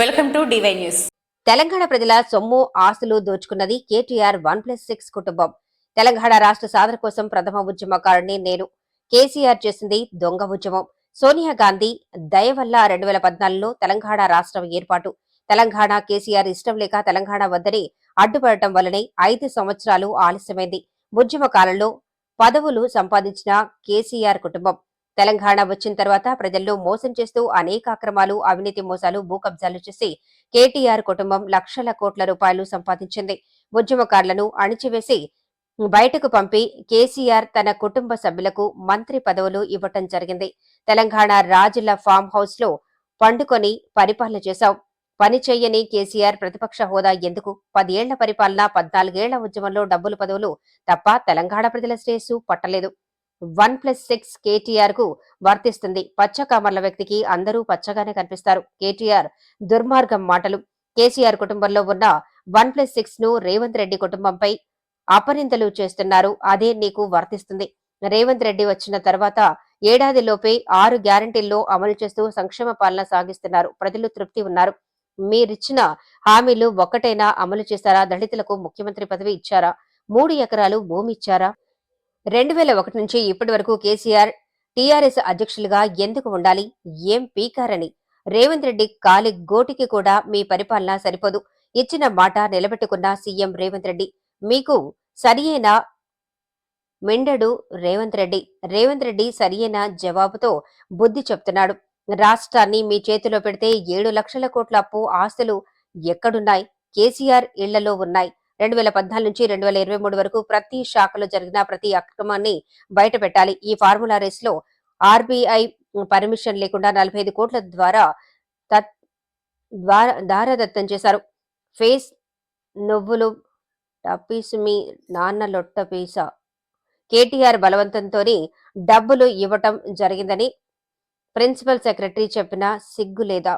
Welcome to D Y news. Telangana ప్రజల సొమ్ము ఆస్తులు దోచుకున్నది కేటీఆర్ వన్ ప్లస్ సిక్స్ కుటుంబం. తెలంగాణ రాష్ట్ర సాధన కోసం ప్రథమ ఉద్యమకారుణ్ణి నేను. కేసీఆర్ చేసింది దొంగ ఉద్యమం. సోనియా గాంధీ దయ వల్ల రెండు వేల పద్నాలుగులో తెలంగాణ రాష్ట్రం ఏర్పాటు. తెలంగాణ కేసీఆర్ ఇష్టం లేక తెలంగాణ వద్దని అడ్డుపడటం వల్లనే ఐదు సంవత్సరాలు ఆలస్యమైంది. ఉద్యమ కాలంలో పదవులు సంపాదించిన కేసీఆర్ కుటుంబం. తెలంగాణ వచ్చిన తర్వాత ప్రజల్లో మోసం చేస్తూ అనేక అక్రమాలు అవినీతి మోసాలు భూ కబ్జాలు చేసి కేటీఆర్ కుటుంబం లక్షల కోట్ల రూపాయలు సంపాదించింది. ఉద్యమకారులను అణిచివేసి బయటకు పంపి కేసీఆర్ తన కుటుంబ సభ్యులకు మంత్రి పదవులు ఇవ్వటం జరిగింది. తెలంగాణ రాజుల ఫామ్ హౌస్లో పండుకొని పరిపాలన చేశాం. పని చేయని కేసీఆర్ ప్రతిపక్ష హోదా ఎందుకు? పదేళ్ళ పరిపాలన పద్నాలుగేళ్ళ ఉద్యమంలో డబ్బులు పదవులు తప్ప తెలంగాణ ప్రజల శ్రేయస్సు పట్టలేదు. వన్ ప్లస్ సిక్స్ కేటీఆర్కు వర్తిస్తుంది. పచ్చ కామర్ల వ్యక్తికి అందరూ పచ్చగానే కనిపిస్తారు. కేటీఆర్ దుర్మార్గం మాటలు. కేసీఆర్ కుటుంబంలో ఉన్న వన్ ప్లస్ సిక్స్ను రేవంత్ రెడ్డి కుటుంబంపై అపనిందలు చేస్తున్నారు. అదే నీకు వర్తిస్తుంది. రేవంత్ రెడ్డి వచ్చిన తర్వాత ఏడాదిలోపే ఆరు గ్యారంటీల్లో అమలు చేస్తూ సంక్షేమ పాలన సాగిస్తున్నారు. ప్రజలు తృప్తి ఉన్నారు. మీరిచ్చిన హామీలు ఒక్కటైనా అమలు చేశారా దళితులకు ముఖ్యమంత్రి పదవి ఇచ్చారా? మూడు ఎకరాలు భూమి ఇచ్చారా? రెండు వేల ఒకటి నుంచి ఇప్పటి వరకు కేసీఆర్ టీఆర్ఎస్ అధ్యక్షులుగా ఎందుకు ఉండాలి? ఏం పీకారని? రేవంత్ రెడ్డి కాలి గోటికి కూడా మీ పరిపాలన సరిపోదు. ఇచ్చిన మాట నిలబెట్టుకున్న సీఎం రేవంత్ రెడ్డి. మీకు సరియైన మెండడు రేవంత్ రెడ్డి. రేవంత్ రెడ్డి సరియైన జవాబుతో బుద్ధి చెప్తున్నాడు. రాష్ట్రాన్ని మీ చేతిలో పెడితే ఏడు లక్షల కోట్ల అప్పు ఆస్తులు ఎక్కడున్నాయి? కేసీఆర్ ఇళ్ళలో ఉన్నాయి. రెండు వేల పద్నాలుగు నుంచి రెండు వేల ఇరవై మూడు వరకు ప్రతి శాఖలో జరిగిన ప్రతి అక్రమాన్ని బయట పెట్టాలి ఈ ఫార్ములా రేస్లో ఆర్బీఐ పర్మిషన్ లేకుండా నలభై ఐదు కోట్ల ద్వారా తత్- దారదత్తం చేశారు. ఫేస్ నువ్వులు టపీసు మీ నాన్న లొట్ట పీస. కేటీఆర్ బలవంతంతోనే డబ్బులు ఇవ్వటం జరిగిందని ప్రిన్సిపల్ సెక్రటరీ చెప్పిన సిగ్గు లేదా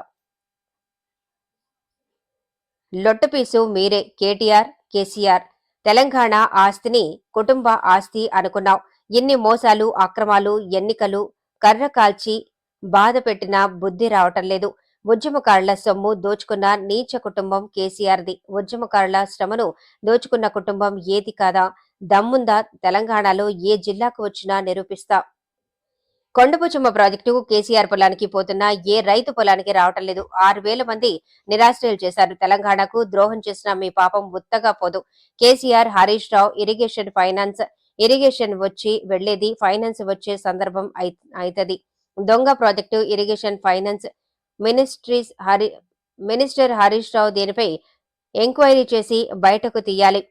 లొట్టపీసు మీరే కేటీఆర్ కేసీఆర్. తెలంగాణ ఆస్తిని కుటుంబ ఆస్తి అనుకున్నావు ఎన్ని మోసాలు అక్రమాలు ఎన్నికలు కర్ర కాల్చి బాధ పెట్టినా బుద్ధి రావటం లేదు. ఉద్యమకారుల సొమ్ము దోచుకున్న నీచ కుటుంబం కేసీఆర్ది. ఉద్యమకారుల శ్రమను దోచుకున్న కుటుంబం ఏది కాదా? దమ్ముందా? తెలంగాణలో ఏ జిల్లాకు వచ్చినా నిరూపిస్తా. కొండపుచమ్మ ప్రాజెక్టు కేసీఆర్ పొలానికి పోతున్న ఏ రైతు పొలానికి రావటం లేదు. ఆరు వేల మంది నిరాశ్రయులు చేశారు. తెలంగాణకు ద్రోహం చేసిన మీ పాపం ఉత్తగా పోదు. KCR Harish Rao irrigation finance irrigation వచ్చి వెళ్ళేది ఫైనాన్స్ వచ్చే సందర్భం అవుతుంది దొంగ project irrigation finance ministries Hari minister Harish Rao దీనిపై ఎంక్వైరీ చేసి బయటకు తీయాలి.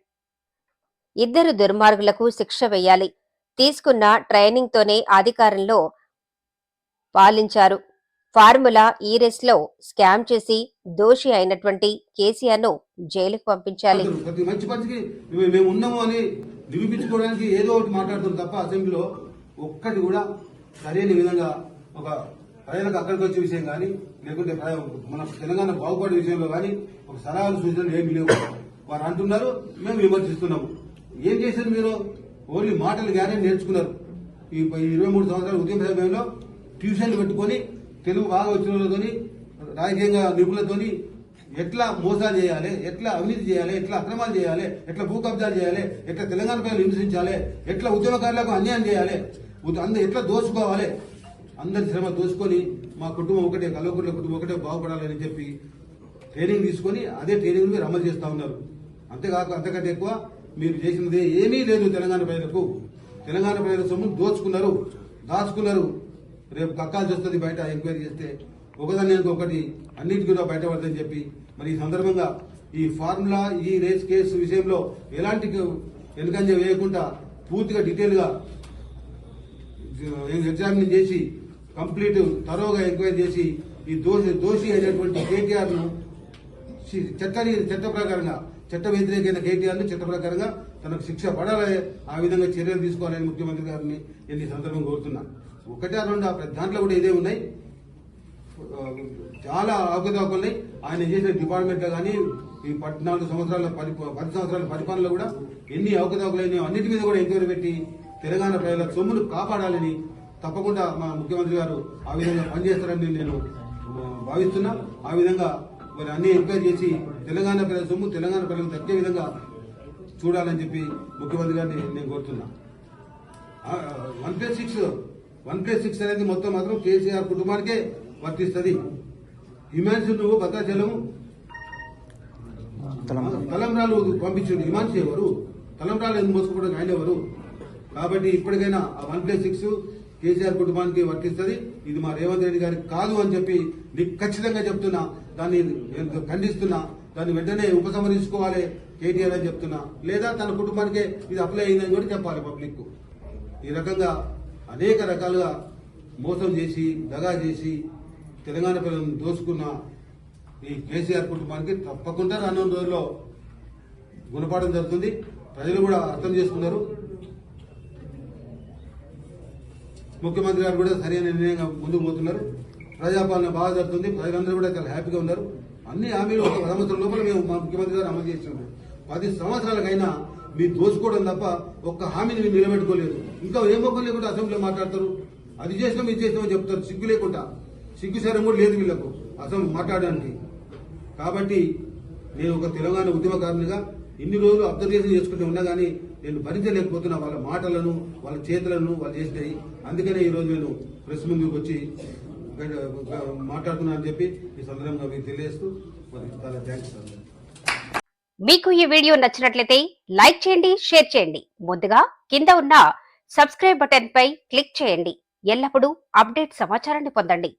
ఇద్దరు దుర్మార్గులకు శిక్ష వేయాలి. తీసుకున్న ట్రైనింగ్తోనే అధికారంలో పాలించారు. ఫార్ములా ఈ రేస్లో స్కామ్ చేసి దోషి అయినటువంటి కేసీఆర్ను జైలుకు పంపించాలి. ప్రతి మంచి పనికి మేము ఉన్నాము అని నిరూపించుకోవడానికి ఏదో ఒకటి మాట్లాడుతున్నారు తప్ప అసెంబ్లీలో ఒక్కటి కూడా సరైన విధంగా ఒక ప్రజలకు అక్కడికి వచ్చే విషయం కానీ లేకుంటే మన తెలంగాణ బాగుపడే విషయంలో కానీ ఒక సలహాలు సూచనలు ఏమి లేవు. వారు అంటున్నారు మేము విమర్శిస్తున్నాము. ఏం చేశారు మీరు? ఓన్లీ మాటలు కానీ నేర్చుకున్నారు. ఈ ఇరవై మూడు సంవత్సరాల ఉద్యమ సమయంలో ట్యూషన్లు పెట్టుకొని తెలుగు బాగా వచ్చిన వాళ్ళతోని రాజకీయంగా నిపుణులతోని ఎట్లా మోసాలు చేయాలి ఎట్లా అవినీతి చేయాలి ఎట్లా అక్రమాలు చేయాలి ఎట్లా భూ కబ్జాలు చేయాలి ఎట్లా తెలంగాణ ప్రజలు హింసించాలి ఎట్లా ఉద్యమకారులకు అన్యాయం చేయాలి అందరు ఎట్లా దోచుకోవాలి? అందరి శ్రమ దోచుకొని మా కుటుంబం ఒకటే కల్వకుంట్ల కుటుంబం ఒకటే బాగుపడాలని చెప్పి ట్రైనింగ్ తీసుకొని అదే ట్రైనింగ్ మీరు అమలు చేస్తా ఉన్నారు. అంతేకాక అంతకంటే ఎక్కువ మీరు చేసినది ఏమీ లేదు తెలంగాణ ప్రజలకు. తెలంగాణ ప్రజల సొమ్ము దోచుకున్నారు దాచుకున్నారు. రేపు కక్కాల్సి వస్తుంది బయట ఎంక్వైరీ చేస్తే. ఒకదానికి ఒకటి అన్నిటి కూడా బయటపడదని చెప్పి. మరి ఈ సందర్భంగా ఈ ఫార్ములా ఈ రేస్ కేసు విషయంలో ఎలాంటి వెనుకంజ వేయకుండా పూర్తిగా డీటెయిల్గా ఎగ్జామిన్ చేసి కంప్లీట్ తరోగా ఎంక్వైరీ చేసి ఈ దోషి దోషి అయినటువంటి కేటీఆర్ను చట్టాన్ని చట్ట ప్రకారంగా చట్ట వ్యతిరేకమైన కేటీఆర్ని చట్ట ప్రకారంగా తనకు శిక్ష పడాలి ఆ విధంగా చర్యలు తీసుకోవాలని ముఖ్యమంత్రి గారిని నేను ఈ సందర్భం కోరుతున్నా. ఒకటే రెండు దాంట్లో కూడా ఇదే ఉన్నాయి. చాలా అవకతవకలున్నాయి ఆయన చేసిన డిపార్ట్మెంట్లో కానీ ఈ పద్నాలుగు సంవత్సరాల పరి పది సంవత్సరాల పరిపాలనలో కూడా ఎన్ని అవకతవకలైనాయో అన్నిటి మీద కూడా ఎంక్వైరీ పెట్టి తెలంగాణ ప్రజల సొమ్మును కాపాడాలని తప్పకుండా మా ముఖ్యమంత్రి గారు ఆ విధంగా పనిచేస్తారని నేను భావిస్తున్నా. ఆ విధంగా మరి అన్ని ఎంక్వైరీ చేసి తెలంగాణ ప్రజల సొమ్ము తెలంగాణ ప్రజలకు తగ్గే విధంగా చూడాలని చెప్పి ముఖ్యమంత్రి గారిని నేను కోరుతున్నా. One plus six one plus six అనేది మొత్తం మాత్రం కేసీఆర్ కుటుంబానికే వర్తిస్తుంది. హిమాన్షు నువ్వు భద్రాచలం తలంబ్రాలు పంపించండి. హిమాన్షి ఎవరు? తలంబ్రాలు ఎందుకు మోసుకోవడం? ఆయన ఎవరు? కాబట్టి ఇప్పటికైనా ఆ వన్ ప్లస్ సిక్స్ కేసీఆర్ కుటుంబానికి వర్తిస్తుంది. ఇది మా రేవంత్ రెడ్డి గారికి కాదు అని చెప్పి నీకు ఖచ్చితంగా చెప్తున్నా. దాన్ని నేను ఖండిస్తున్నా. దాన్ని వెంటనే ఉపసంహరించుకోవాలి కేటీఆర్ అని చెప్తున్నా. లేదా తన కుటుంబానికే ఇది అప్లై అయిందని కూడా చెప్పాలి పబ్లిక్ ఈ రకంగా అనేక రకాలుగా మోసం చేసి దగా చేసి తెలంగాణ ప్రజలను దోసుకున్న ఈ కేసీఆర్ కుటుంబానికి తప్పకుండా రానున్న రోజుల్లో గుణపాఠం జరుగుతుంది. ప్రజలు కూడా అర్థం చేసుకున్నారు. ముఖ్యమంత్రి గారు కూడా సరైన నిర్ణయంగా ముందుకు పోతున్నారు. ప్రజాపాలన బాగా జరుగుతుంది. ప్రజలందరూ కూడా చాలా హ్యాపీగా ఉన్నారు. అన్ని హామీలు ఒక సంవత్సరం లోపల మేము మా ముఖ్యమంత్రి గారు అమలు చేస్తున్నాం పది సంవత్సరాలకైనా మీరు దోచుకోవడం తప్ప ఒక్క హామీని మీరు నిలబెట్టుకోలేదు. ఇంకా ఏ మొక్కలు లేకుండా అసెంబ్లీలో మాట్లాడతారు? అది చేసినాం ఇది చేసినామని చెప్తారు. సిగ్గు లేకుండా. సిగ్గు శరం కూడా లేదు వీళ్ళకు. అసెంబ్లీ మాట్లాడడానికి. కాబట్టి నేను ఒక తెలంగాణ ఉద్యమకారునిగా ఇన్ని రోజులు అబ్జర్వేషన్ చేసుకుంటూ ఉన్నా కానీ నేను భరించలేకపోతున్నా. వాళ్ళ మాటలను వాళ్ళ చేతులను వాళ్ళు చేసినాయి. అందుకనే ఈరోజు నేను ప్రెస్ ముందుకు వచ్చి మాట్లాడుతున్నా అని చెప్పి ఈ సందర్భంగా మీకు తెలియజేస్తూ చాలా థ్యాంక్స్ సార్ మీకు ఈ వీడియో నచ్చినట్లయితే లైక్ చేయండి షేర్ చేయండి. ముందుగా కింద ఉన్న సబ్స్క్రైబ్ బటన్ పై క్లిక్ చేయండి. ఎల్లప్పుడూ అప్డేట్ సమాచారాన్ని పొందండి.